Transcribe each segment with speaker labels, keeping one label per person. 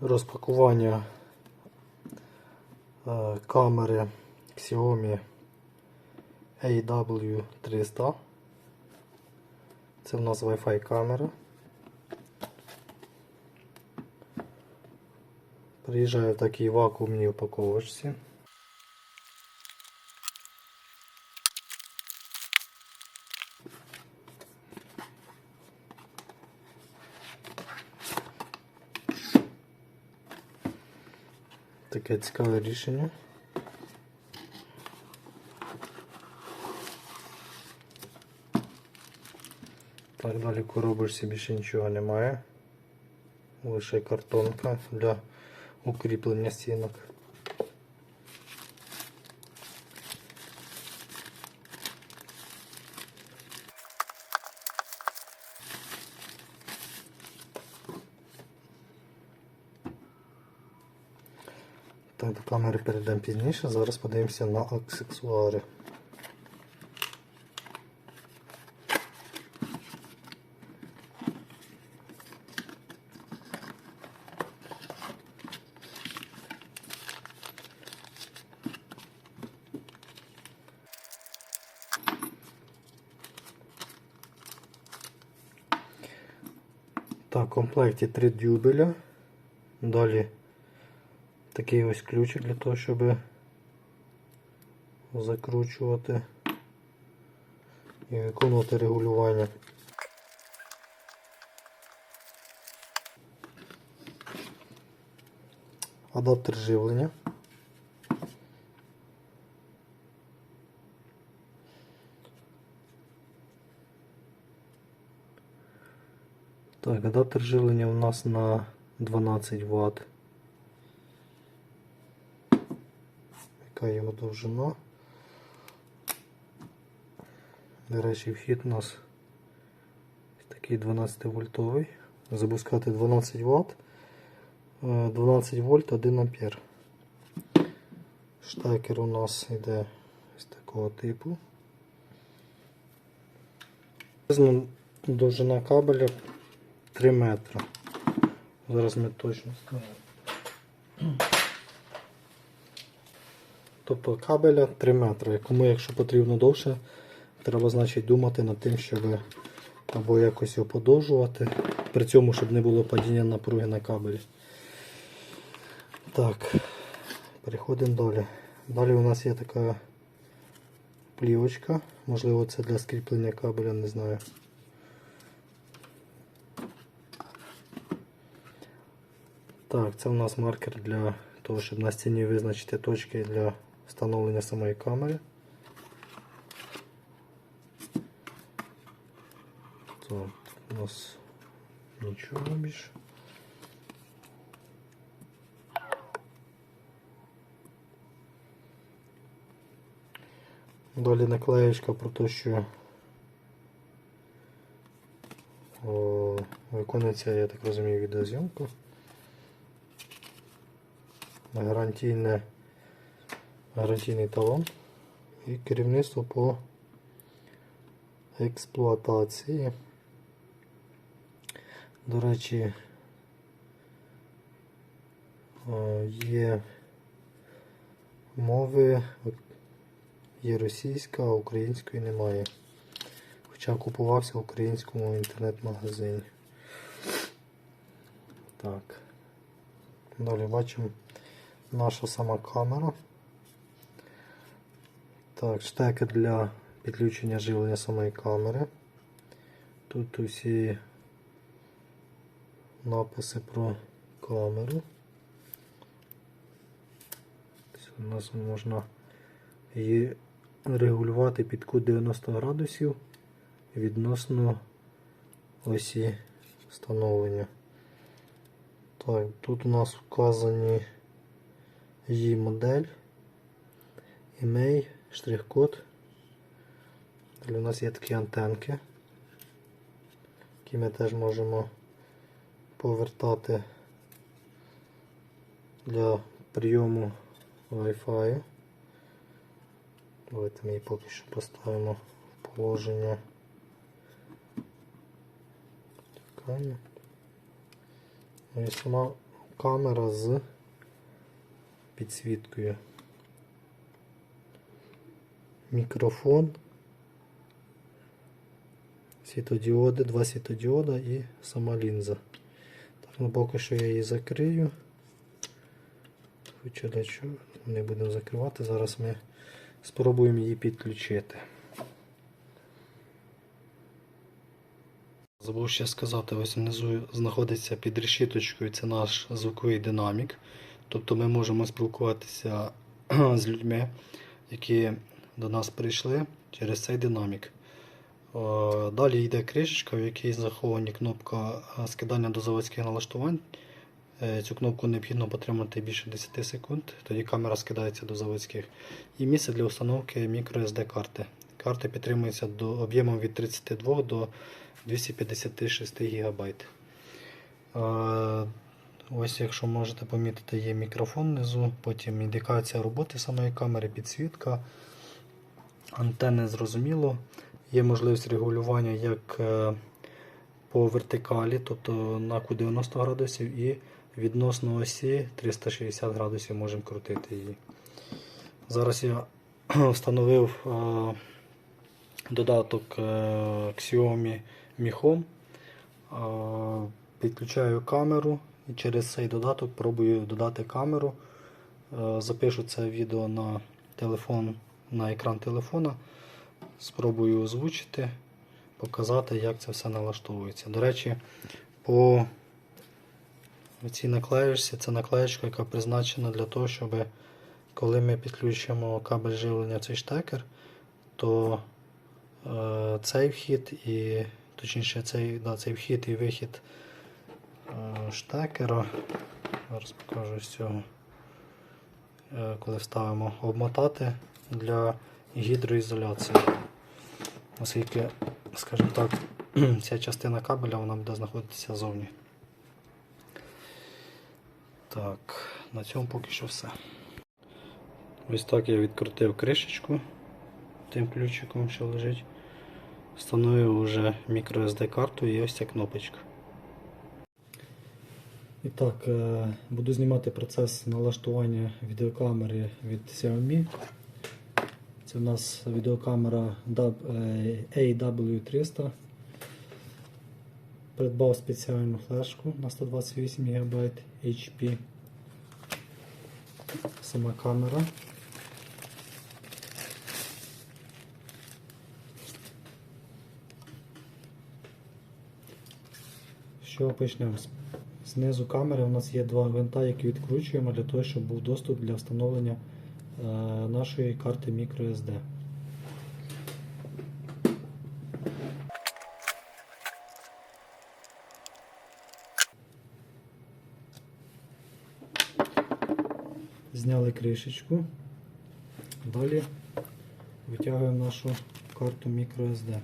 Speaker 1: розпакування е, камери Xiaomi AW300. Це в нас Wi-Fi камера. Приїжджає в такій вакуумній упаковочці. Таке цікаве рішення. Так, далі коробочці більше нічого немає. Лише картонка для укріплення стінок. Так, до камери перейдемо пізніше. Зараз подивимося на аксесуари. Так, в комплекті 3 дюбеля. Далі такий ось ключик для того, щоб закручувати і виконувати регулювання. Адаптер живлення. Так, адаптер живлення у нас на 12 Вт. Яка його довжина? До речі, вхід у нас такий 12 вольтовий. Запускати 12 Вт. 12 вольт 1 ампер. Штекер у нас йде ось такого типу. Довжина кабеля 3 метри. Зараз ми точно скажемо. Тобто кабеля 3 метри. Кому, якщо потрібно довше, треба значить думати над тим, щоб або якось його подовжувати, при цьому, щоб не було падіння напруги на кабелі. Так, переходимо далі. Далі у нас є така плівочка. Можливо, це для скріплення кабеля, не знаю. Так, це у нас маркер для того, щоб на стіні визначити точки для встановлення самої камери. Так, у нас нічого більше. Далі наклеєчка про те, що о, виконується, я так розумію, відеозйомка. Гарантійне, гарантійний талон і керівництво по експлуатації. До речі, е, є мови, є російська, а української немає. Хоча купувався в українському інтернет-магазині. Так. Далі бачимо наша сама камера. Так, штекер для підключення живлення самої камери. Тут усі написи про камеру. У нас можна її регулювати під кут 90 градусів відносно осі встановлення. Так, тут у нас вказані її модель, імей, штрих-код. Далі у нас є такі антенки, які ми теж можемо повертати для прийому Wi-Fi. Давайте ми її поки що поставимо в положення. Чекаємо. Ну і сама камера з підсвіткою. Мікрофон. Світодіоди, два світодіода і сама лінза. Так, ну поки що я її закрию. Хоча для не будемо закривати. Зараз ми спробуємо її підключити. Забув ще сказати, ось внизу знаходиться під решіточкою це наш звуковий динамік. Тобто ми можемо спілкуватися з людьми, які до нас прийшли через цей динамік. Е, Далі йде кришечка, в якій заховані кнопка е, скидання до заводських налаштувань. Е, Цю кнопку необхідно потримати більше 10 секунд, тоді камера скидається до заводських. І місце для установки microSD карти. Карти підтримуються до об'ємом від 32 до 256 ГБ. Ось, якщо можете помітити, є мікрофон внизу, потім індикація роботи самої камери, підсвітка, антенни зрозуміло. Є можливість регулювання як е, по вертикалі, тобто на ку 90 градусів, і відносно осі 360 градусів можемо крутити її. Зараз я встановив е, додаток е, Xiaomi Mi Home. Підключаю камеру і через цей додаток пробую додати камеру. Запишу це відео на телефон, на екран телефона. Спробую озвучити, показати, як це все налаштовується. До речі, по цій наклеїшці це наклеєчка, яка призначена для того, щоб коли ми підключимо кабель живлення в цей штекер, то е, цей вхід і точніше цей, да, цей вхід і вихід е, штекера. Зараз покажу з цього. Е, коли ставимо обмотати для гідроізоляції. Оскільки, скажімо так, ця частина кабеля вона буде знаходитися зовні. Так, на цьому поки що все. Ось так я відкрутив кришечку тим ключиком, що лежить. Встановив вже microSD карту і ось ця кнопочка. І так, е, буду знімати процес налаштування відеокамери від Xiaomi. Це в нас відеокамера е, AW300. Придбав спеціальну флешку на 128 ГБ HP. Сама камера. Чого почнемо? Знизу камери у нас є два гвинта, які відкручуємо для того, щоб був доступ для встановлення нашої карти microSD. Зняли кришечку. Далі витягуємо нашу карту microSD.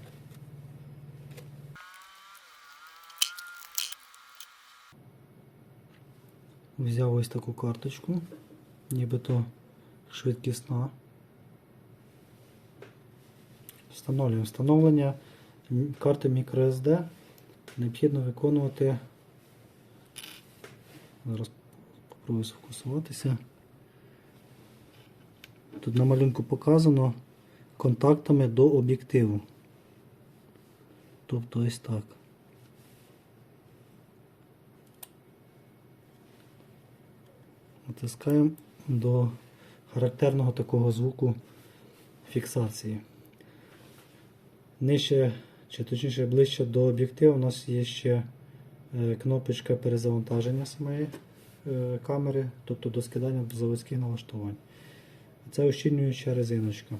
Speaker 1: Взяв ось таку карточку, нібито швидкісна. Встановлюємо встановлення карти microSD. Необхідно виконувати. Зараз спробую сфокусуватися. Тут на малюнку показано контактами до об'єктиву. Тобто ось так. Натискаємо до характерного такого звуку фіксації. Нижче, чи точніше ближче до об'єктиву у нас є ще е, кнопочка перезавантаження самої е, камери, тобто до скидання заводських налаштувань. Це ощільнююча резиночка.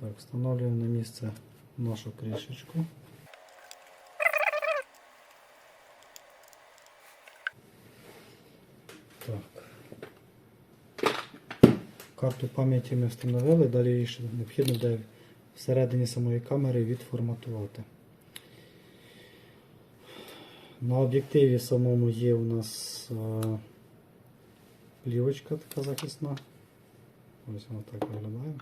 Speaker 1: Так, встановлюємо на місце нашу кришечку. Так. Карту пам'яті ми встановили, далі її ще необхідно буде всередині самої камери відформатувати. На об'єктиві самому є у нас е, плівочка така захисна. Ось вона так виглядає.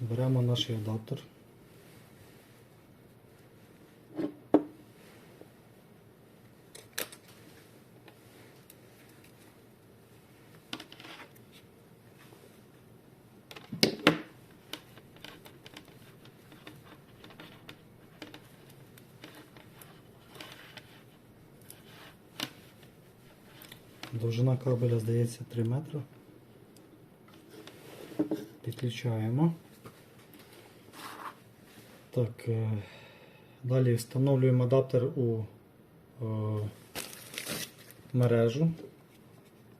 Speaker 1: Беремо наш адаптер. Довжина кабеля, здається, 3 метри. Підключаємо. Так, е, далі встановлюємо адаптер у е, мережу,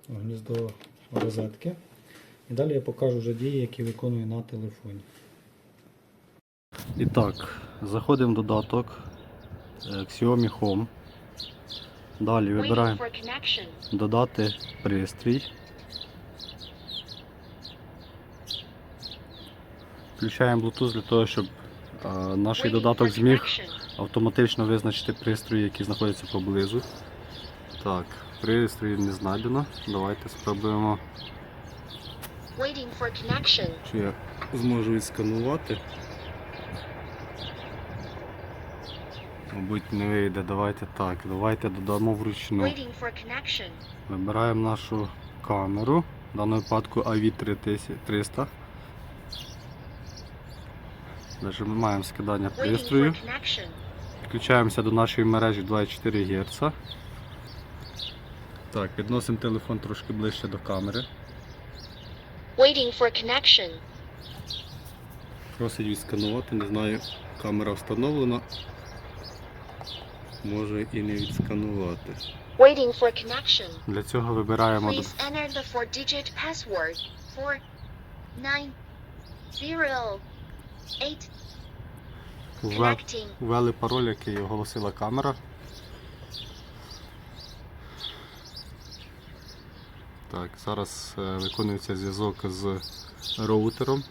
Speaker 1: гніздо розетки. І далі я покажу вже дії, які виконую на телефоні. І так, заходимо в додаток е, Xiaomi Home. Далі вибираємо додати пристрій. Включаємо Bluetooth для того, щоб наш додаток зміг автоматично визначити пристрої, які знаходяться поблизу. Так, пристрій не знайдено. Давайте спробуємо, чи я зможу відсканувати. Мабуть, не вийде. Давайте так. Давайте додамо вручну. Вибираємо нашу камеру, в даному випадку AV300. Нажимаємо скидання пристрою. Підключаємося до нашої мережі 24 Гц. Так, підносимо телефон трошки ближче до камери.
Speaker 2: Waiting for connection.
Speaker 1: Просить відсканувати, не знаю, камера встановлена. Може і не відсканувати.
Speaker 2: Waiting for connection.
Speaker 1: Для цього вибираємо
Speaker 2: Please enter the four-digit password. Four nine zero eight.
Speaker 1: вве-
Speaker 2: Connecting.
Speaker 1: ввели пароль, який оголосила камера. Так, зараз е, виконується зв'язок з роутером.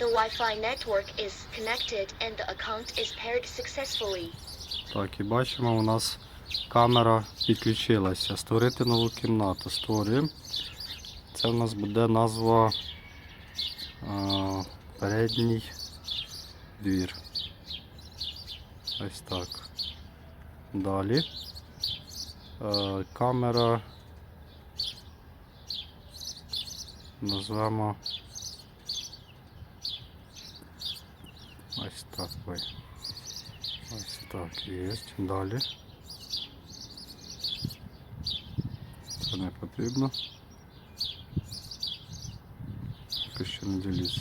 Speaker 2: The Wi-Fi network is connected and the account is paired successfully.
Speaker 1: Так, і бачимо, у нас камера підключилася. Створити нову кімнату. Створюємо. Це у нас буде назва а, передній двір. Ось так. Далі. Е, камера. Назвемо. Ось так. Ой. Ось так, є. Далі. Це не потрібно. Поки що не діліться.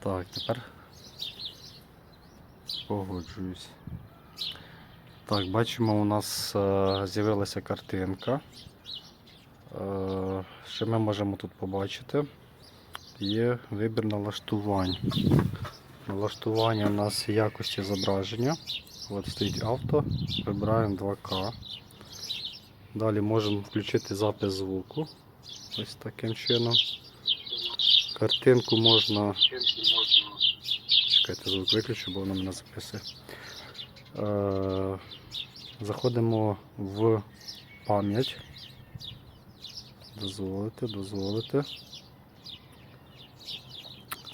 Speaker 1: Так, тепер погоджуюсь. Так, бачимо, у нас е, з'явилася картинка. Е, що ми можемо тут побачити? Є вибір налаштувань. Налаштування у нас якості зображення. От стоїть авто, вибираємо 2К. Далі можемо включити запис звуку. Ось таким чином. Картинку можна. Чекайте, звук виключу, бо воно мене записує. Е, Заходимо в пам'ять. Дозволити, дозволити.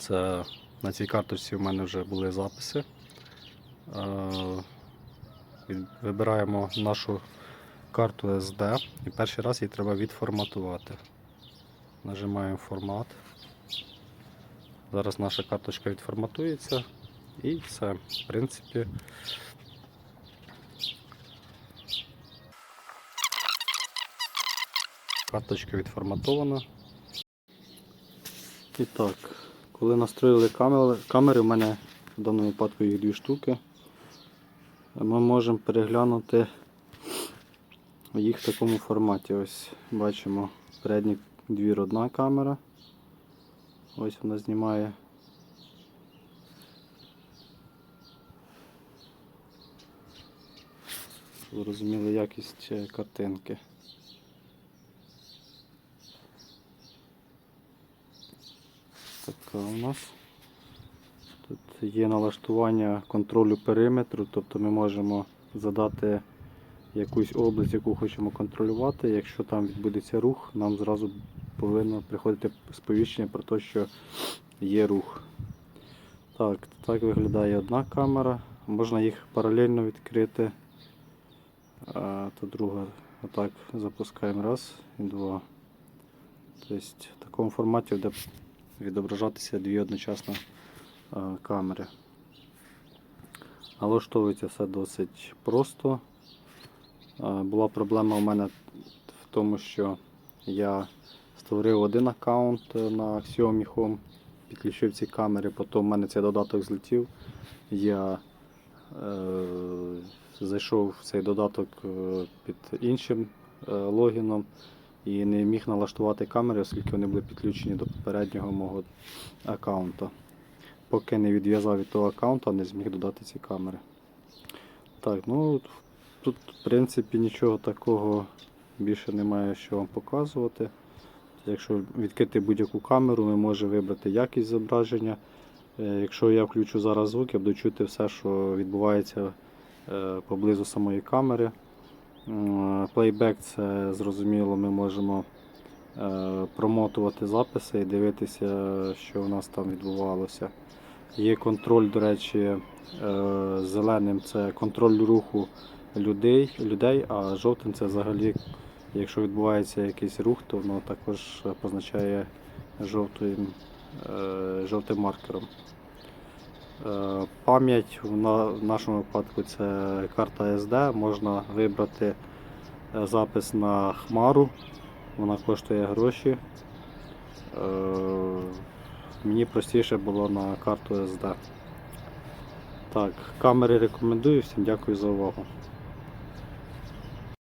Speaker 1: Це на цій карточці в мене вже були записи. Е, Вибираємо нашу карту SD і перший раз її треба відформатувати. Нажимаємо формат. Зараз наша карточка відформатується і все. В принципі. Карточка відформатована. І так, коли настроїли камери, камери, у мене в даному випадку їх дві штуки, ми можемо переглянути їх в такому форматі. Ось бачимо передній двір одна камера. Ось вона знімає. Щоб ви розуміли якість е, картинки. Така у нас. Тут є налаштування контролю периметру, тобто ми можемо задати якусь область, яку хочемо контролювати. Якщо там відбудеться рух, нам зразу повинно приходити сповіщення про те, що є рух. Так, так виглядає одна камера. Можна їх паралельно відкрити. А, то друга. Отак запускаємо раз і два. Тобто в такому форматі буде відображатися дві одночасно е, камери. Налаштовується все досить просто. Е, Була проблема у мене в тому, що я створив один аккаунт на Xiaomi Home, підключив ці камери, потім у мене цей додаток злетів. Я е, зайшов в цей додаток е, під іншим е, логіном і не міг налаштувати камери, оскільки вони були підключені до попереднього мого аккаунта. Поки не відв'язав від того аккаунта, не зміг додати ці камери. Так, ну тут в принципі нічого такого більше немає, що вам показувати. Якщо відкрити будь-яку камеру, ми можемо вибрати якість зображення. Е, Якщо я включу зараз звук, я буду чути все, що відбувається е, поблизу самої камери. Плейбек це зрозуміло, ми можемо е, промотувати записи і дивитися, що у нас там відбувалося. Є контроль, до речі, е, зеленим це контроль руху людей, людей, а жовтим це взагалі, якщо відбувається якийсь рух, то воно також позначає жовтим, е, жовтим маркером. Е, Пам'ять в нашому випадку це карта SD. Можна вибрати е, запис на хмару. Вона коштує гроші. Е, Мені простіше було на карту SD. Так, камери рекомендую. Всім дякую за увагу.